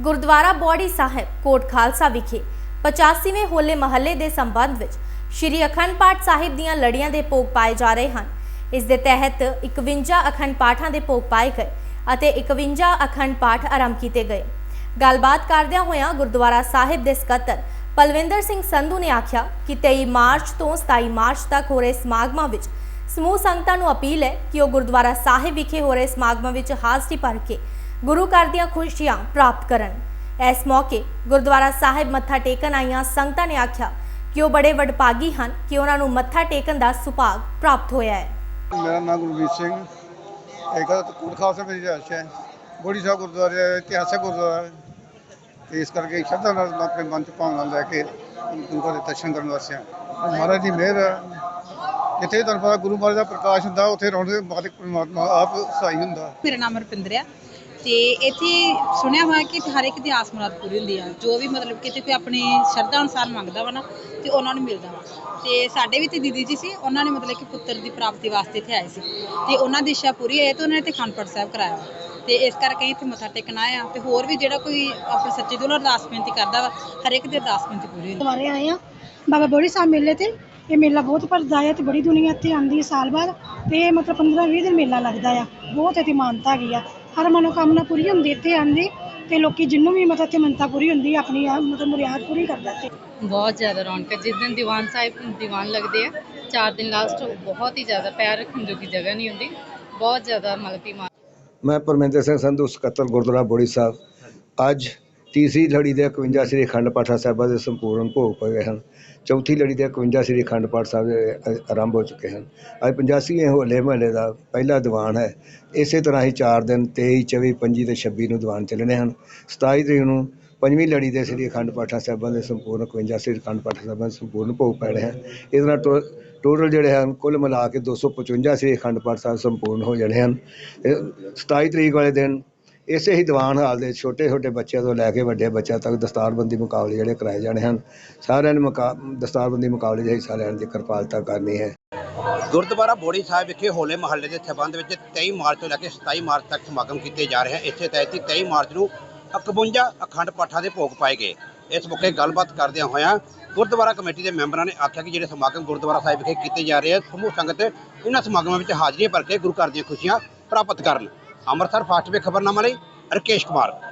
ਗੁਰਦੁਆਰਾ ਬੋੜੀ ਸਾਹਿਬ, ਕੋਟ ਖਾਲਸਾ ਵਿਖੇ 85ਵੇਂ ਹੋਲੇ ਮਹੱਲੇ ਦੇ ਸੰਬੰਧ ਵਿੱਚ ਸ਼੍ਰੀ ਅਖੰਡ ਪਾਠ ਸਾਹਿਬ ਦੀਆਂ ਲੜੀਆਂ ਦੇ ਭੋਗ ਪਾਏ ਜਾ ਰਹੇ ਹਨ। ਇਸ ਦੇ ਤਹਿਤ 51 ਅਖੰਡ ਪਾਠਾਂ ਦੇ ਭੋਗ ਪਾਏ ਗਏ ਅਤੇ 51 ਅਖੰਡ ਪਾਠ ਆਰੰਭ ਕੀਤੇ ਗਏ। ਗੱਲਬਾਤ ਕਰਦਿਆਂ ਹੋਇਆਂ ਗੁਰਦੁਆਰਾ ਸਾਹਿਬ ਦੇ ਸਕੱਤਰ ਪਲਵਿੰਦਰ ਸਿੰਘ ਸੰਧੂ ਨੇ ਆਖਿਆ ਕਿ 23 ਮਾਰਚ ਤੋਂ 27 ਮਾਰਚ ਤੱਕ ਹੋ ਰਹੇ ਸਮਾਗਮਾਂ ਵਿੱਚ ਸਮੂਹ ਸੰਗਤਾਂ ਨੂੰ ਅਪੀਲ ਹੈ ਕਿ ਉਹ ਗੁਰਦੁਆਰਾ ਸਾਹਿਬ ਵਿਖੇ ਹੋ ਰਹੇ ਸਮਾਗਮਾਂ ਵਿੱਚ ਹਾਜ਼ਰੀ ਭਰ ਕੇ ਗੁਰੂ ਘਰ ਦੀਆਂ ਖੁਸ਼ੀਆਂ ਪ੍ਰਾਪਤ ਕਰਨ। ਇਸ ਮੌਕੇ ਗੁਰਦੁਆਰਾ ਸਾਹਿਬ ਮੱਥਾ ਟੇਕਣ ਆਈਆਂ ਸੰਗਤਾਂ ਨੇ ਆਖਿਆ ਕਿ ਉਹ ਬੜੇ ਵਡਭਾਗੀ ਹਨ ਕਿ ਉਹਨਾਂ ਨੂੰ ਮੱਥਾ ਟੇਕਣ ਦਾ ਸੁਭਾਗ ਪ੍ਰਾਪਤ ਹੋਇਆ ਹੈ। ਮੇਰਾ ਨਾਮ ਗੁਰਵੀਰ ਸਿੰਘ। ਇੱਕ ਕੋਟ ਖਾਲਸਾ ਮੇਰੀ ਰਿਹਾਇਸ਼ ਹੈ। ਬੋੜੀ ਸਾਹਿਬ ਗੁਰਦੁਆਰਾ ਹੈ, ਇਤਿਹਾਸਕ ਗੁਰਦੁਆਰਾ ਹੈ। ਤੇ ਇਸ ਕਰਕੇ ਸ਼ਰਧਾ ਨਾਲ ਮੈਂ ਆਪਣੇ ਮਨ ਚ ਭਾਵਨਾ ਲੈ ਕੇ ਗੁਰੂ ਘਰ ਦੇ ਦਰਸ਼ਨ ਕਰਨ ਵਾਸਤੇ ਆਇਆ। ਮਹਾਰਾਜ ਦੀ ਮਿਹਰ ਹੈ। ਜਿੱਥੇ ਤੁਹਾਨੂੰ ਪਤਾ ਗੁਰੂ ਮਹਾਰਾਜ ਦਾ ਪ੍ਰਕਾਸ਼ ਹੁੰਦਾ ਉੱਥੇ ਰੌਣਕ ਮਾਲਿਕ ਪਰਮਾਤਮਾ ਆਪ ਸਹਾਈ ਹੁੰਦਾ। ਮੇਰਾ ਨਾਮ ਰੁਪਿੰਦਰ ਆ। ਤੇ ਇੱਥੇ ਸੁਣਿਆ ਹੋਇਆ ਕਿ ਹਰ ਇੱਕ ਦੀ ਆਸ ਮੁਰਾਦ ਪੂਰੀ ਹੁੰਦੀ ਆ। ਜੋ ਵੀ ਮਤਲਬ ਕਿ ਕੋਈ ਆਪਣੀ ਸ਼ਰਧਾ ਅਨੁਸਾਰ ਮੰਗਦਾ ਵਾ ਨਾ, ਤੇ ਉਹਨਾਂ ਨੂੰ ਮਿਲਦਾ ਵਾ। ਤੇ ਸਾਡੇ ਵੀ ਤੇ ਦੀਦੀ ਜੀ ਸੀ, ਉਹਨਾਂ ਨੇ ਮਤਲਬ ਕਿ ਪੁੱਤਰ ਦੀ ਪ੍ਰਾਪਤੀ ਵਾਸਤੇ ਇੱਥੇ ਆਏ ਸੀ। ਤੇ ਉਹਨਾਂ ਦੀ ਇੱਛਾ ਪੂਰੀ ਹੋਈ ਤੇ ਉਹਨਾਂ ਨੇ ਤੇ ਖੰਡਪੜ ਸਾਹਿਬ ਕਰਾਇਆ ਵਾ। ਤੇ ਇਸ ਕਰਕੇ ਇੱਥੇ ਮੱਥਾ ਟੇਕਣਾ ਆ। ਤੇ ਹੋਰ ਵੀ ਜਿਹੜਾ ਕੋਈ ਆਪਣੇ ਸੱਚੇ ਦਿਲੋਂ ਅਰਦਾਸ ਬੇਨਤੀ ਕਰਦਾ ਵਾ, ਹਰ ਇੱਕ ਦੀ ਅਰਦਾਸ ਬੇਨਤੀ ਪੂਰੀ ਹੁੰਦੀ ਦੁਬਾਰੇ ਆਏ ਆ। ਬਾਬਾ ਬੋੜੀ ਸਾਹਿਬ ਮੇਲੇ ਤੇ ਇਹ ਮੇਲਾ ਬਹੁਤ ਭਰਦਾ ਹੈ ਤੇ ਬੜੀ ਦੁਨੀਆ ਇੱਥੇ ਆਉਂਦੀ ਹੈ ਸਾਲ ਬਾਅਦ। ਤੇ ਇਹ ਮਤਲਬ 15 20 ਦਿਨ ਮੇਲਾ ਲੱਗਦਾ ਆ। ਬਹੁਤ ਇੱਥੇ ਮਾਨਤਾ ਹੈਗੀ ਆ। ਹਰ ਮਨੋਕਾਮਨਾ ਪੂਰੀ ਹੁੰਦੀ ਇੱਥੇ ਆਉਂਦੀ ਤੇ ਲੋਕੀ ਜਿੰਨੂੰ ਵੀ ਮਤਲਬ ਇੱਥੇ ਮੰਨਤਾ ਪੂਰੀ ਹੁੰਦੀ ਆਪਣੀ ਆ ਮਤਲਬ ਮੁਰਿਆਦ ਪੂਰੀ ਕਰਦਾ ਇੱਥੇ। ਬਹੁਤ ਜ਼ਿਆਦਾ ਰੌਣਕ ਹੈ। ਜਿਸ ਦਿਨ ਦੀਵਾਨ ਸਾਹਿਬ ਦੀਵਾਨ ਲੱਗਦੇ ਆ ਚਾਰ ਦਿਨ ਲਾਸਟ ਬਹੁਤ ਹੀ ਜ਼ਿਆਦਾ ਪੈਰ ਰੱਖਣ ਜੋਗੀ ਜਗ੍ਹਾ ਨਹੀਂ ਹੁੰਦੀ। ਬਹੁਤ ਜ਼ਿਆਦਾ ਮਤਲਬ ਕਿ ਮਾ- ਮੈਂ ਪਰਮਿੰਦਰ ਸਿੰਘ ਸੰਧੂ ਸਕੱਤਰ ਗੁਰਦੁਆਰਾ ਬੋੜੀ ਸਾਹਿਬ। ਅੱਜ ਤੀਸਰੀ ਲੜੀ ਦੇ 51 ਸ੍ਰੀ ਅਖੰਡ ਪਾਠਾ ਸਾਹਿਬਾਂ ਦੇ ਸੰਪੂਰਨ ਭੋਗ ਪਏ ਹਨ। ਚੌਥੀ ਲੜੀ ਦੇ 51 ਸ੍ਰੀ ਅਖੰਡ ਪਾਠ ਸਾਹਿਬ ਦੇ ਆਰੰਭ ਹੋ ਚੁੱਕੇ ਹਨ। ਅੱਜ 85ਵੇਂ ਹੋਲੇ ਮਹੱਲੇ ਦਾ ਪਹਿਲਾ ਦੀਵਾਨ ਹੈ। ਇਸੇ ਤਰ੍ਹਾਂ ਹੀ ਚਾਰ ਦਿਨ, ਤੇਈ, ਚੌਵੀ, ਪੰਜੀ ਅਤੇ ਛੱਬੀ ਨੂੰ ਦੀਵਾਨ ਚੱਲਣੇ ਹਨ। 27 ਤਰੀਕ ਨੂੰ ਪੰਜਵੀਂ ਲੜੀ ਦੇ ਸ੍ਰੀ ਅਖੰਡ ਪਾਠਾ ਸਾਹਿਬਾਂ ਦੇ ਸੰਪੂਰਨ 51 ਸ੍ਰੀ ਅਖੰਡ ਪਾਠ ਸਾਹਿਬਾਂ ਦੇ ਸੰਪੂਰਨ ਭੋਗ ਪੈਣੇ ਹਨ। ਇਹਦੇ ਨਾਲ ਟੋ- ਟੋਟਲ ਜਿਹੜੇ ਹਨ, ਕੁੱਲ ਮਿਲਾ ਕੇ 255 ਸ੍ਰੀ ਅਖੰਡ ਪਾਠ ਸਾਹਿਬ ਸੰਪੂਰਨ ਹੋ ਜਾਣੇ ਹਨ। ਇਹ 27 ਤਰੀਕ ਵਾਲੇ ਦਿਨ ਇਸੇ ਹੀ ਦੀਵਾਨ ਹਾਲ ਦੇ ਛੋਟੇ ਛੋਟੇ ਬੱਚਿਆਂ ਤੋਂ ਲੈ ਕੇ ਵੱਡੇ ਬੱਚਿਆਂ ਤੱਕ ਦਸਤਾਰਬੰਦੀ ਮੁਕਾਬਲੇ ਜਿਹੜੇ ਕਰਵਾਏ ਜਾਣੇ ਹਨ। ਸਾਰਿਆਂ ਨੇ ਮੁਕਾ, ਦਸਤਾਰਬੰਦੀ ਮੁਕਾਬਲੇ 'ਚ ਹਿੱਸਾ ਲੈਣ ਦੀ ਕਿਰਪਾਲਤਾ ਕਰਨੀ ਹੈ। ਗੁਰਦੁਆਰਾ ਬੋੜੀ ਸਾਹਿਬ ਵਿਖੇ ਹੋਲੇ ਮਹੱਲੇ ਦੇ ਸਬੰਧ ਵਿੱਚ 23 ਮਾਰਚ ਤੋਂ ਲੈ ਕੇ 27 ਮਾਰਚ ਤੱਕ ਸਮਾਗਮ ਕੀਤੇ ਜਾ ਰਹੇ ਹਨ। ਇੱਥੇ ਤਹਿਤ ਹੀ 23 ਮਾਰਚ ਨੂੰ 51 ਅਖੰਡ ਪਾਠਾਂ ਦੇ ਭੋਗ ਪਾਏ ਗਏ। ਇਸ ਮੌਕੇ ਗੱਲਬਾਤ ਕਰਦਿਆਂ ਹੋਇਆਂ ਗੁਰਦੁਆਰਾ ਕਮੇਟੀ ਦੇ ਮੈਂਬਰਾਂ ਨੇ ਆਖਿਆ ਕਿ ਜਿਹੜੇ ਸਮਾਗਮ ਗੁਰਦੁਆਰਾ ਸਾਹਿਬ ਵਿਖੇ ਕੀਤੇ ਜਾ ਰਹੇ ਹਨ, ਸਮੂਹ ਸੰਗਤ ਇਹਨਾਂ ਸਮਾਗਮਾਂ ਵਿੱਚ ਹਾਜ਼ਰੀ ਭਰ ਕੇ ਗੁਰੂ ਘਰ ਦੀਆਂ ਖੁਸ਼ੀਆਂ ਪ੍ਰਾਪਤ ਕਰਨ। ਅੰਮ੍ਰਿਤਸਰ ਫਾਸਟ ਵੇ ਖਬਰਨਾਮਾ ਲਈ ਰਕੇਸ਼ ਕੁਮਾਰ।